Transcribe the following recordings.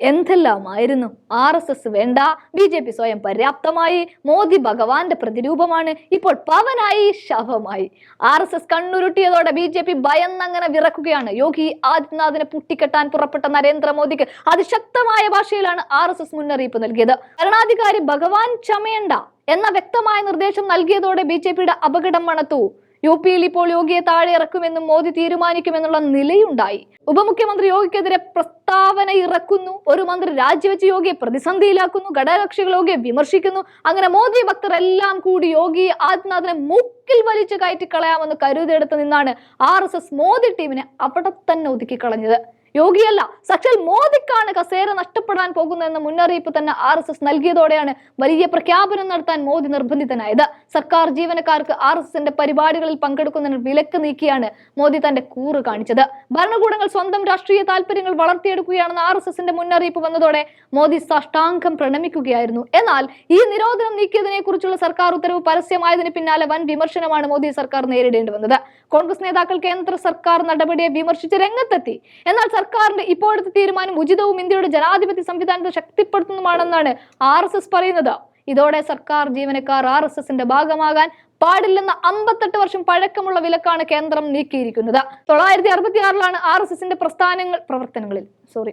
എന്തെല്ലാമായിരുന്നു? R S S വേണ്ട. B J P സ്വയം പര്യാപ്തമായി. മോദി ഭഗവാന്റെ പ്രതിരൂപമാണ്. ഇപ്പോൾ പവനായി ശവമായി. ആർ എസ് എസ് കണ്ണുരുട്ടിയതോടെ ബി ജെ പി ഭയന്നങ്ങനെ വിറക്കുകയാണ്. യോഗി ആദിത്യനാഥിനെ പുട്ടിക്കെട്ടാൻ പുറപ്പെട്ട നരേന്ദ്രമോദിക്ക് അതിശക്തമായ ഭാഷയിലാണ് ആർ എസ് എസ് മുന്നറിയിപ്പ് നൽകിയത്. ഭരണാധികാരി ഭഗവാൻ ചമയണ്ട എന്ന വ്യക്തമായ നിർദ്ദേശം നൽകിയതോടെ ബി ജെ പിയുടെ അപകടം മണത്തു. യു പിയിൽ ഇപ്പോൾ യോഗിയെ താഴെ ഇറക്കുമെന്നും മോദി തീരുമാനിക്കുമെന്നുള്ള നിലയുണ്ടായി. ഉപമുഖ്യമന്ത്രി യോഗിക്കെതിരെ പ്രസ്താവന ഇറക്കുന്നു. ഒരു മന്ത്രി രാജിവെച്ച് യോഗിയെ പ്രതിസന്ധിയിലാക്കുന്നു. ഘടകകക്ഷികൾ യോഗിയെ വിമർശിക്കുന്നു. അങ്ങനെ മോദി ഭക്തർ എല്ലാം കൂടി യോഗിയെ ആദിത്യനാഥിനെ മുക്കിൽ വലിച്ചു കയറ്റിക്കളയാമെന്ന് കരുതിയെടുത്ത് നിന്നാണ് ആർ എസ് എസ് മോദി ടീമിനെ അവിടെ തന്നെ ഒതുക്കി കളഞ്ഞത് യോഗിയല്ല സക്ഷൽ മോദിക്കാണ് കസേര നഷ്ടപ്പെടാൻ പോകുന്നതെന്ന മുന്നറിയിപ്പ് തന്നെ ആർ എസ് എസ് നൽകിയതോടെയാണ് വലിയ പ്രഖ്യാപനം നടത്താൻ മോദി നിർബന്ധിതനായത്. സർക്കാർ ജീവനക്കാർക്ക് ആർ എസ് എസിന്റെ പരിപാടികളിൽ പങ്കെടുക്കുന്നതിന് വിലക്ക് നീക്കിയാണ് മോദി തന്റെ കൂറ് കാണിച്ചത്. ഭരണകൂടങ്ങൾ സ്വന്തം രാഷ്ട്രീയ താല്പര്യങ്ങൾ വളർത്തിയെടുക്കുകയാണെന്ന് ആർ എസ് എസിന്റെ മുന്നറിയിപ്പ് വന്നതോടെ മോദി സാഷ്ടാംഗം പ്രണമിക്കുകയായിരുന്നു. എന്നാൽ ഈ നിരോധനം നീക്കിയതിനെ കുറിച്ചുള്ള സർക്കാർ ഉത്തരവ് പരസ്യമായതിന് പിന്നാലെ വൻ വിമർശനമാണ് മോദി സർക്കാർ നേരിടേണ്ടി വന്നത്. കോൺഗ്രസ് നേതാക്കൾ കേന്ദ്ര സർക്കാർ നടപടിയെ വിമർശിച്ച് രംഗത്തെത്തി. എന്നാൽ സർക്കാരിന്റെ ഇപ്പോഴത്തെ തീരുമാനം ഉചിതവും ഇന്ത്യയുടെ ജനാധിപത്യ സംവിധാനത്തെ ശക്തിപ്പെടുത്തുന്നതുമാണെന്നാണ് ആർ പറയുന്നത്. ഇതോടെ സർക്കാർ ജീവനക്കാർ ആർ ഭാഗമാകാൻ പാടില്ലെന്ന അമ്പത്തെട്ട് വർഷം പഴക്കമുള്ള വിലക്കാണ് കേന്ദ്രം നീക്കിയിരിക്കുന്നത്. തൊള്ളായിരത്തി അറുപത്തി ആറിലാണ് ആർ എസ് എസിന്റെ പ്രസ്ഥാനങ്ങൾ പ്രവർത്തനങ്ങളിൽ. സോറി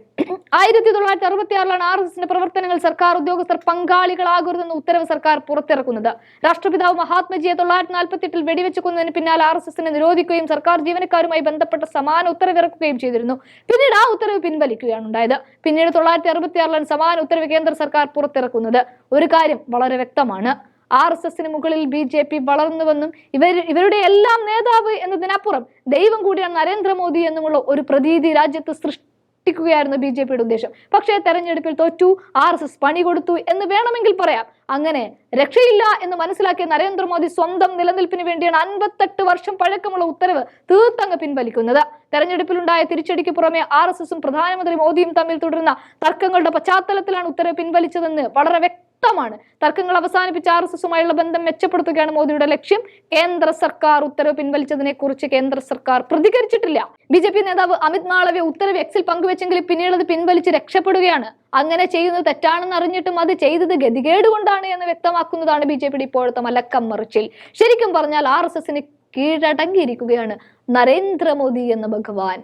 ആയിരത്തി തൊള്ളായിരത്തി അറുപത്തി ആറിലാണ് ആർ എസ് എസിന്റെ പ്രവർത്തനങ്ങൾ സർക്കാർ ഉദ്യോഗസ്ഥർ പങ്കാളികളാകരുതെന്ന് ഉത്തരവ് സർക്കാർ പുറത്തിറക്കുന്നത്. രാഷ്ട്രപിതാവ് മഹാത്മജിയെ തൊള്ളായിരത്തി നാൽപ്പത്തി എട്ടിൽ വെടിവെച്ച് കൊന്നതിന് പിന്നാലെ ആർ എസ് എസിനെ നിരോധിക്കുകയും സർക്കാർ ജീവനക്കാരുമായി ബന്ധപ്പെട്ട സമാന ഉത്തരവിറക്കുകയും ചെയ്തിരുന്നു. പിന്നീട് ആ ഉത്തരവ് പിൻവലിക്കുകയാണ് ഉണ്ടായത് പിന്നീട് തൊള്ളായിരത്തി അറുപത്തി ആറിലാണ് സമാന ഉത്തരവ് കേന്ദ്ര സർക്കാർ പുറത്തിറക്കുന്നത്. ഒരു കാര്യം വളരെ വ്യക്തമാണ്. ആർ എസ് എസിന് മുകളിൽ ബി ജെ പി വളർന്നുവെന്നും ഇവർ ഇവരുടെ എല്ലാം നേതാവ് എന്നതിനപ്പുറം ദൈവം കൂടിയാണ് നരേന്ദ്രമോദി എന്നുമുള്ള ഒരു പ്രതീതി രാജ്യത്ത് സൃഷ്ടിക്കുകയായിരുന്നു ബി ജെ പിയുടെ ഉദ്ദേശം. പക്ഷേ തെരഞ്ഞെടുപ്പിൽ തോറ്റു ആർ എസ് എസ് പണി കൊടുത്തു എന്ന് വേണമെങ്കിൽ പറയാം. അങ്ങനെ രക്ഷയില്ല എന്ന് മനസ്സിലാക്കിയ നരേന്ദ്രമോദി സ്വന്തം നിലനിൽപ്പിന് വേണ്ടിയാണ് അൻപത്തെട്ട് വർഷം പഴക്കമുള്ള ഉത്തരവ് തീർത്തങ്ങ് പിൻവലിക്കുന്നത്. തെരഞ്ഞെടുപ്പിലുണ്ടായ തിരിച്ചടിക്ക് പുറമെ ആർ എസ് എസും പ്രധാനമന്ത്രി മോദിയും തമ്മിൽ തുടരുന്ന തർക്കങ്ങളുടെ പശ്ചാത്തലത്തിലാണ് ഉത്തരവ് പിൻവലിച്ചതെന്ന് വളരെ വ്യക്തമാണ്. തർക്കങ്ങൾ അവസാനിപ്പിച്ച് ആർ എസ് എസുമായുള്ള ബന്ധം മെച്ചപ്പെടുത്തുകയാണ് മോദിയുടെ ലക്ഷ്യം. കേന്ദ്ര സർക്കാർ ഉത്തരവ് പിൻവലിച്ചതിനെ കുറിച്ച് കേന്ദ്ര സർക്കാർ പ്രതികരിച്ചിട്ടില്ല. ബി ജെ പി നേതാവ് അമിത് മാളവ്യ ഉത്തരവ് എക്സിൽ പങ്കുവെച്ചെങ്കിലും പിന്നീട് അത് പിൻവലിച്ച് രക്ഷപ്പെടുകയാണ്. അങ്ങനെ ചെയ്യുന്നത് തെറ്റാണെന്ന് അറിഞ്ഞിട്ടും അത് ചെയ്തത് ഗതികേട് കൊണ്ടാണ് എന്ന് വ്യക്തമാക്കുന്നതാണ് ബി ജെ പിയുടെ ഇപ്പോഴത്തെ മലക്കം മറിച്ചിൽ. ശരിക്കും പറഞ്ഞാൽ ആർ എസ് എസിന് കീഴടങ്ങിയിരിക്കുകയാണ് നരേന്ദ്രമോദി എന്ന ഭഗവാൻ.